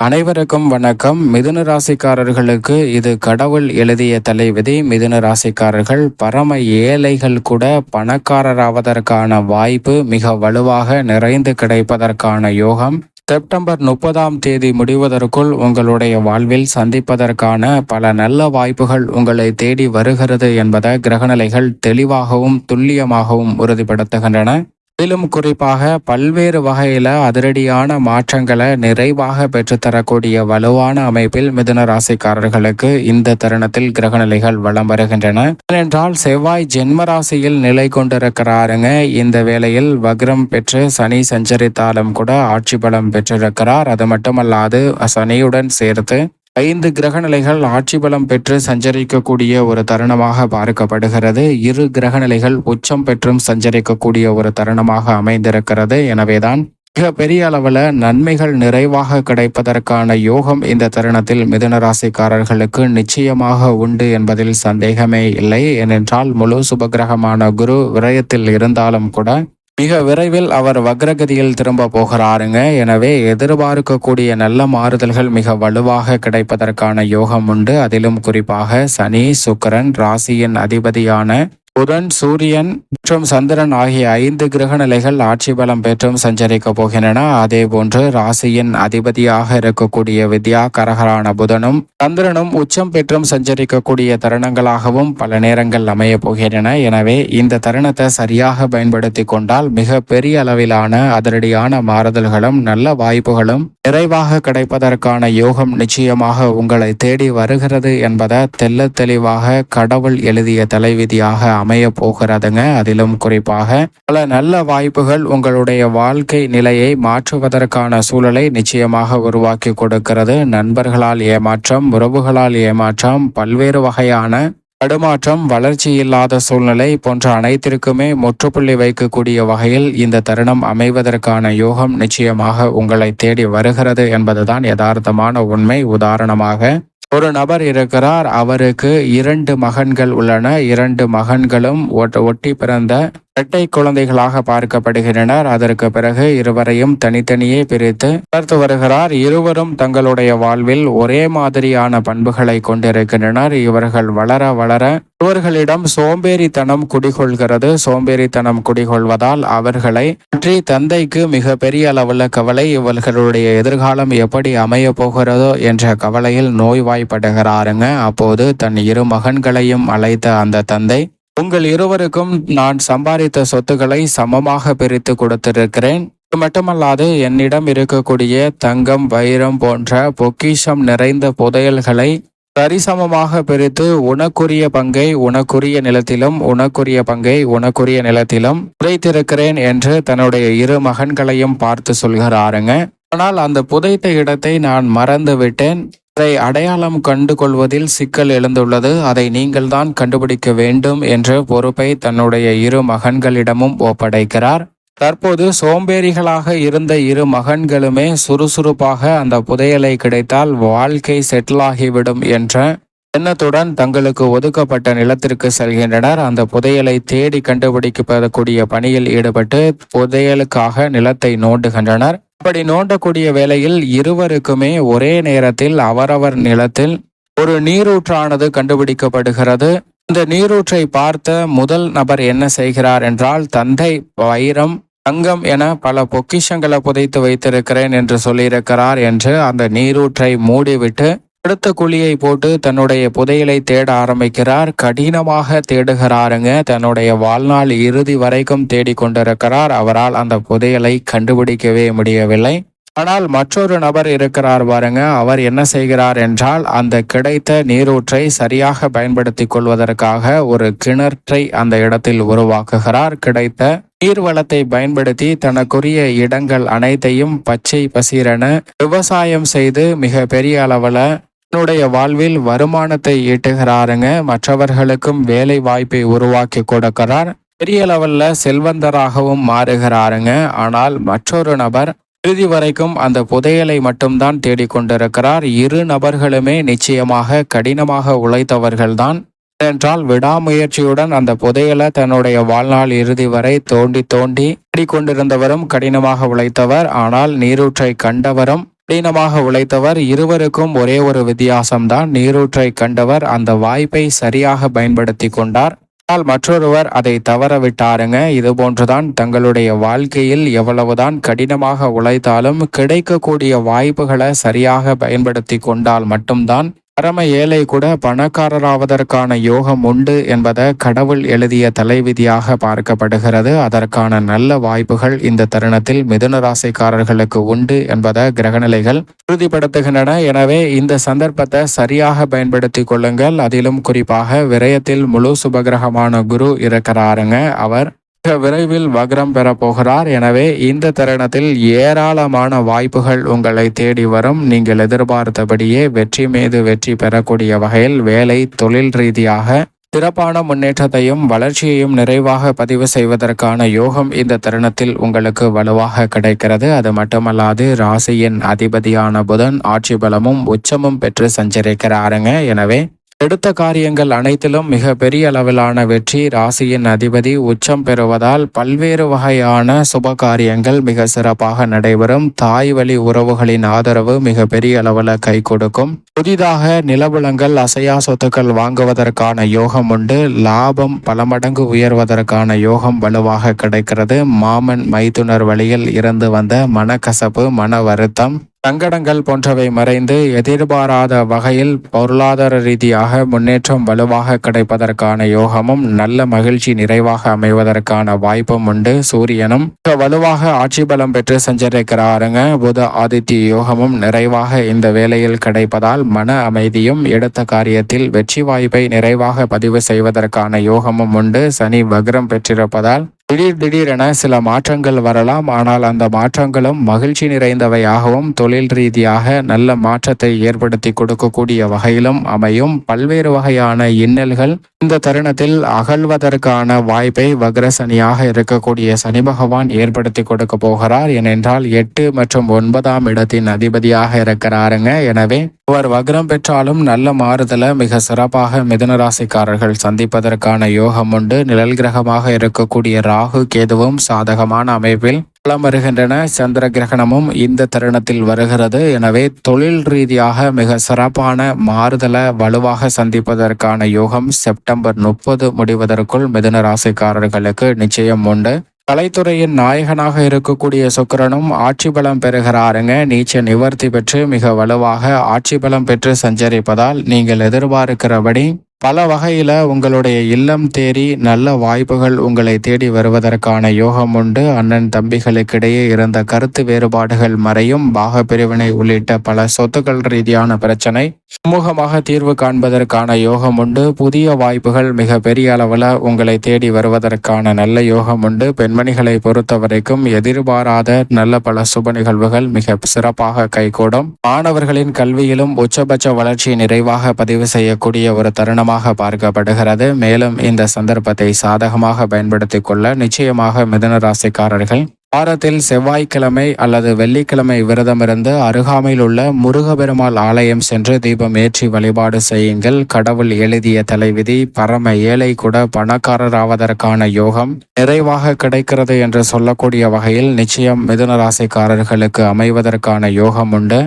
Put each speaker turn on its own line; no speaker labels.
அனைவருக்கும் வணக்கம். மிதுன ராசிக்காரர்களுக்கு இது கடவுள் எழுதிய தலைவிதி. மிதுன ராசிக்காரர்கள் பரம ஏழைகள் கூட பணக்காரராவதற்கான வாய்ப்பு மிக வலுவாக நிறைந்து கிடைப்பதற்கான யோகம். செப்டம்பர் முப்பதாம் தேதி முடிவதற்குள் உங்களுடைய வாழ்வில் சந்திப்பதற்கான பல நல்ல வாய்ப்புகள் உங்களை தேடி வருகிறது என்பதை கிரகநிலைகள் தெளிவாகவும் துல்லியமாகவும் உறுதிப்படுத்துகின்றன. அதிலும் குறிப்பாக பல்வேறு வகையில அதிரடியான மாற்றங்களை நிறைவாக பெற்றுத்தரக்கூடிய வலுவான அமைப்பில் மிதுன ராசிக்காரர்களுக்கு இந்த தருணத்தில் கிரகநிலைகள் வளம் வருகின்றன. ஏனென்றால் செவ்வாய் ஜென்ம ராசியில் நிலை கொண்டிருக்கிறாருங்க. இந்த வேளையில் வக்ரம் பெற்று சனி சஞ்சரித்தாலும் கூட ஆட்சி பலம் பெற்றிருக்கிறார். அது மட்டுமல்லாது சனியுடன் சேர்த்து ஐந்து கிரகநிலைகள் ஆட்சி பலம் பெற்று சஞ்சரிக்கக்கூடிய ஒரு தருணமாக பார்க்கப்படுகிறது. இரு கிரகநிலைகள் உச்சம் பெற்றும் சஞ்சரிக்கக்கூடிய ஒரு தருணமாக அமைந்திருக்கிறது. எனவேதான் மிக பெரிய அளவில் நன்மைகள் நிறைவாக கிடைப்பதற்கான யோகம் இந்த தருணத்தில் மிதுனராசிக்காரர்களுக்கு நிச்சயமாக உண்டு என்பதில் சந்தேகமே இல்லை. ஏனென்றால் முழு சுபகிரகமான குரு விரயத்தில் இருந்தாலும் கூட மிக விரைவில் அவர் வக்ரகதியில் திரும்ப போகிறாருங்க. எனவே எதிர்பார்க்கக்கூடிய நல்ல மாறுதல்கள் மிக வலுவாக கிடைப்பதற்கான யோகம் உண்டு. அதிலும் குறிப்பாக சனி சுக்கரன் ராசியின் அதிபதியான புதன் சூரியன் மற்றும் சந்திரன் ஆகிய ஐந்து கிரக நிலைகள் ஆட்சி பலம் பெற்றும் சஞ்சரிக்க போகின்றன. அதே போன்று ராசியின் அதிபதியாக இருக்கக்கூடிய வித்யா கரகரான புதனும் சந்திரனும் உச்சம் பெற்றும் சஞ்சரிக்கக்கூடிய தருணங்களாகவும் பல நேரங்கள் அமைய போகின்றன. எனவே இந்த தருணத்தை சரியாக பயன்படுத்தி கொண்டால் மிக பெரிய அளவிலான அதிரடியான மாறுதல்களும் நல்ல வாய்ப்புகளும் நிறைவாக கிடைப்பதற்கான யோகம் நிச்சயமாக உங்களை தேடி வருகிறது என்பதை தெல்ல தெளிவாக கடவுள் எழுதிய தலைவிதியாக அமைய போகிறதுங்க. அதிலும் குறிப்பாக பல நல்ல வாய்ப்புகள் உங்களுடைய வாழ்க்கை நிலையை மாற்றுவதற்கான சூழலை நிச்சயமாக உருவாக்கி கொடுக்கிறது. நண்பர்களால் ஏமாற்றம் உறவுகளால் ஏமாற்றம் பல்வேறு வகையான தடுமாற்றம் வளர்ச்சி இல்லாத சூழ்நிலை போன்ற அனைத்திற்குமே முற்றுப்புள்ளி வைக்கக்கூடிய வகையில் இந்த தருணம் அமைவதற்கான யோகம் நிச்சயமாக உங்களை தேடி வருகிறது என்பதுதான் யதார்த்தமான உண்மை. உதாரணமாக ஒரு நபர் இருக்கிறார். அவருக்கு இரண்டு மகன்கள் உள்ளன. இரண்டு மகன்களும் ஒட்டி பிறந்த இரட்டை குழந்தைகளாக பார்க்கப்படுகின்றனர். அதற்கு பிறகு இருவரையும் தனித்தனியே பிரித்து வளர்த்து வருகிறார். இருவரும் தங்களுடைய வாழ்வில் ஒரே மாதிரியான பண்புகளை கொண்டிருக்கின்றனர். இவர்கள் வளர வளர இவர்களிடம் சோம்பேறித்தனம் குடிகொள்கிறது. சோம்பேறித்தனம் குடிகொள்வதால் அவர்களை பற்றி தந்தைக்கு மிக பெரிய அளவுள்ள கவலை இவர்களுடைய எதிர்காலம் எப்படி அமைய போகிறதோ என்ற கவலையில் நோய்வாய்ப்படுகிறாருங்க. அப்போது தன் இரு மகன்களையும் அழைத்த அந்த தந்தை உங்கள் இருவருக்கும் நான் சம்பாதித்த சொத்துக்களை சமமாக பிரித்து கொடுத்திருக்கிறேன். இது மட்டுமல்லாது என்னிடம் இருக்கக்கூடிய தங்கம் வைரம் போன்ற பொக்கிஷம் நிறைந்த புதையல்களை சரிசமமாக பிரித்து உனக்குரிய பங்கை உனக்குரிய நிலத்திலும் உனக்குரிய பங்கை உனக்குரிய நிலத்திலும் புதைத்திருக்கிறேன் என்று தன்னுடைய இரு மகன்களையும் பார்த்து சொல்கிறாருங்க. ஆனால் அந்த புதைத்த இடத்தை நான் மறந்து விட்டேன் அதை அடையாளம் கண்டு கொள்வதில் சிக்கல் எழுந்துள்ளது. அதை நீங்கள் தான் கண்டுபிடிக்க வேண்டும் என்ற பொறுப்பை தன்னுடைய இரு மகன்களிடமும் ஒப்படைக்கிறார். தற்போது சோம்பேறிகளாக இருந்த இரு மகன்களுமே சுறுசுறுப்பாக அந்த புதையலை கிடைத்தால் வாழ்க்கை செட்டில் ஆகிவிடும் என்ற எண்ணத்துடன் தங்களுக்கு ஒதுக்கப்பட்ட நிலத்திற்கு செல்கின்றனர்? அந்த புதையலை தேடி கண்டுபிடிக்கப்படக்கூடிய பணியில் ஈடுபட்டு புதையலுக்காக நிலத்தை நோண்டுகின்றனர். அப்படி நோண்டக்கூடிய வேளையில் இருவருக்குமே ஒரே நேரத்தில் அவரவர் நிலத்தில் ஒரு நீரூற்றானது கண்டுபிடிக்கப்படுகிறது. இந்த நீரூற்றை பார்த்த முதல் நபர் என்ன செய்கிறார் என்றால் தந்தை வைரம் தங்கம் என பல பொக்கிஷங்களை புதைத்து வைத்திருக்கிறேன் என்று சொல்லியிருக்கிறார் என்று அந்த நீரூற்றை மூடிவிட்டு அடுத்த குழியை போட்டு தன்னுடைய புதையலை தேட ஆரம்பிக்கிறார். கடினமாக தேடுகிறாருங்க. தன்னுடைய வாழ்நாள் இறுதி வரைக்கும் தேடிக்கொண்டிருக்கிறார் அவரால் அந்த புதையலை கண்டுபிடிக்கவே முடியவில்லை. ஆனால் மற்றொரு நபர் இருக்கிறார் பாருங்க. அவர் என்ன செய்கிறார் என்றால் அந்த கிடைத்த நீரூற்றை சரியாக பயன்படுத்தி கொள்வதற்காக ஒரு கிணற்றை அந்த இடத்தில் உருவாக்குகிறார். கிடைத்த நீர்வளத்தை பயன்படுத்தி தனக்குரிய இடங்கள் அனைத்தையும் பச்சை பசீரென விவசாயம் செய்து மிக பெரிய அளவில் தன்னுடைய வாழ்வில் வருமானத்தை ஈட்டுகிறாருங்க. மற்றவர்களுக்கும் வேலை வாய்ப்பை உருவாக்கி கொடுக்கிறார். பெரிய லெவல்ல செல்வந்தராகவும் மாறுகிறாருங்க. ஆனால் மற்றொரு நபர் இறுதி வரைக்கும் அந்த புதையலை மட்டும்தான் தேடிக்கொண்டிருக்கிறார் இரு நபர்களுமே நிச்சயமாக கடினமாக உழைத்தவர்கள்தான். என்றால் விடாமுயற்சியுடன் அந்த புதையலை தன்னுடைய வாழ்நாள் இறுதி வரை தோண்டி தோண்டி தேடிக்கொண்டிருந்தவரும் கடினமாக உழைத்தவர். ஆனால் நீரூற்றை கண்டவரும் கடினமாக உழைத்தவர் இருவருக்கும் ஒரே ஒரு வித்தியாசம்தான். நீரூற்றை கண்டவர் அந்த வாய்ப்பை சரியாக பயன்படுத்தி கொண்டார். ஆனால் மற்றொருவர் அதை தவற விட்டாருங்க இது போன்றுதான் தங்களுடைய வாழ்க்கையில் எவ்வளவுதான் கடினமாக உழைத்தாலும் கிடைக்கக்கூடிய வாய்ப்புகளை சரியாக பயன்படுத்தி கொண்டால் மட்டும்தான் பரம ஏழை கூட பணக்காரராவதற்கான யோகம் உண்டு என்பதை கடவுள் எழுதிய தலைவிதியாக பார்க்கப்படுகிறது. அதற்கான நல்ல வாய்ப்புகள் இந்த தருணத்தில் மிதுன ராசிக்காரர்களுக்கு உண்டு என்பதை கிரகநிலைகள் உறுதிப்படுத்துகின்றன. எனவே இந்த சந்தர்ப்பத்தை சரியாக பயன்படுத்தி கொள்ளுங்கள். அதிலும் குறிப்பாக விரயத்தில் முழு சுபகிரகமான குரு இருக்கிறாருங்க. அவர் விரைவில் வக்ரம் பெற போகிறார். எனவே இந்த தருணத்தில் ஏராளமான வாய்ப்புகள் உங்களை தேடி வரும். நீங்கள் எதிர்பார்த்தபடியே வெற்றி மீது வெற்றி பெறக்கூடிய வகையில் வேலை தொழில் ரீதியாக சிறப்பான முன்னேற்றத்தையும் வளர்ச்சியையும் நிறைவாக பதிவு செய்வதற்கான யோகம் இந்த தருணத்தில் உங்களுக்கு வலுவாக கிடைக்கிறது. அது மட்டுமல்லாது ராசியின் அதிபதியான புதன் ஆட்சி பலமும் உச்சமும் பெற்று சஞ்சரிக்கிறாருங்க. எனவே எடுத்த காரியங்கள் அனைத்திலும் மிக பெரிய அளவிலான வெற்றி ராசியின் அதிபதி உச்சம் பெறுவதால் பல்வேறு வகையான சுப காரியங்கள் மிக சிறப்பாக நடைபெறும். தாய் வழி உறவுகளின் ஆதரவு மிக பெரிய அளவில் கை கொடுக்கும். புதிதாக நிலபுலங்கள் அசையா சொத்துக்கள் வாங்குவதற்கான யோகம் உண்டு. லாபம் பல மடங்கு உயர்வதற்கான யோகம் வலுவாக கிடைக்கிறது. மாமன் மைத்துனர் வழியில் இருந்து வந்த மனக்கசப்பு மன வருத்தம் சங்கடங்கள் போன்றவை மறைந்து எதிர்பாராத வகையில் பொருளாதார ரீதியாக முன்னேற்றம் வலுவாக கிடைப்பதற்கான யோகமும் நல்ல மகிழ்ச்சி நிறைவாக அமைவதற்கான வாய்ப்பும் உண்டு. சூரியனும் வலுவாக ஆட்சி பலம் பெற்று சஞ்சரிக்கிறாருங்க. புத ஆதித்ய யோகமும் நிறைவாக இந்த வேளையில் கிடைப்பதால் மன அமைதியும் எடுத்த காரியத்தில் வெற்றி வாய்ப்பை நிறைவாக பதிவு செய்வதற்கான யோகமும் உண்டு. சனி வக்ரம் பெற்றிருப்பதால் திடீர் திடீரென சில மாற்றங்கள் வரலாம். ஆனால் அந்த மாற்றங்களும் மகிழ்ச்சி நிறைந்தவையாகவும் தொழில் ரீதியாக நல்ல மாற்றத்தை ஏற்படுத்தி கொடுக்கக்கூடிய வகையிலும் அமையும். பல்வேறு வகையான இன்னல்கள் இந்த தருணத்தில் அகழ்வதற்கான வாய்ப்பை வக்ரசனியாக இருக்கக்கூடிய சனி பகவான் ஏற்படுத்தி கொடுக்க போகிறார். ஏனென்றால் எட்டு மற்றும் ஒன்பதாம் இடத்தின் அதிபதியாக இருக்கிறாருங்க. எனவே அவர் வக்ரம் பெற்றாலும் நல்ல மாறுதலை மிக சிறப்பாக மிதுனராசிக்காரர்கள் சந்திப்பதற்கான யோகம் உண்டு. நிழல் கிரகமாக இருக்கக்கூடிய ராகு கேதுவும் சாதகமான அமைப்பில் பலம் வருகின்றன. சந்திர கிரகணமும் இந்த தருணத்தில் வருகிறது. எனவே தொழில் ரீதியாக மிக சிறப்பான மாறுதலை வலுவாக சந்திப்பதற்கான யோகம் செப்டம்பர் முப்பது முடிவதற்குள் மிதுன ராசிக்காரர்களுக்கு நிச்சயம் உண்டு. கலைத்துறையின் நாயகனாக இருக்கக்கூடிய சுக்கிரனும் ஆட்சி பலம் பெறுகிறாருங்க. நீச்ச நிவர்த்தி பெற்று மிக வலுவாக ஆட்சி பலம் பெற்று சஞ்சரிப்பதால் நீங்கள் எதிர்பார்க்கிறபடி பல வகையில் உங்களுடைய இல்லம் தேடி நல்ல வாய்ப்புகள் உங்களை தேடி வருவதற்கான யோகம் உண்டு. அண்ணன் தம்பிகளுக்கிடையே இருந்த கருத்து வேறுபாடுகள் மறையும். பாக பிரிவினை உள்ளிட்ட பல சொத்துக்கள் ரீதியான பிரச்சனை. சுமூகமாக தீர்வு காண்பதற்கான யோகம் உண்டு. புதிய வாய்ப்புகள் மிக பெரிய அளவில் உங்களை தேடி வருவதற்கான நல்ல யோகம் உண்டு. பெண்மணிகளை பொறுத்த வரைக்கும் எதிர்பாராத நல்ல பல சுப நிகழ்வுகள் மிக சிறப்பாக கைகூடும். மாணவர்களின் கல்வியிலும் உச்சபட்ச வளர்ச்சி நிறைவாக பதிவு செய்யக்கூடிய ஒரு தருணம் சாதகமாக பார்க்கப்படுகிறது. மேலும் இந்த சந்தர்ப்பத்தை சாதகமாக பயன்படுத்திக் கொள்ள நிச்சயமாக மிதுன ராசிக்காரர்கள் வாரத்தில் செவ்வாய்க்கிழமை அல்லது வெள்ளிக்கிழமை விரதமிருந்து அருகாமையில் உள்ள முருகபெருமாள் ஆலயம் சென்று தீபம் ஏற்றி வழிபாடு செய்யுங்கள். கடவுள் எழுதிய தலைவிதி பரம ஏழை கூட பணக்காரர் ஆவதற்கான யோகம் நிறைவாக கிடைக்கிறது என்று சொல்லக்கூடிய வகையில் நிச்சயம் மிதுன ராசிக்காரர்களுக்கு அமைவதற்கான யோகம் உண்டு.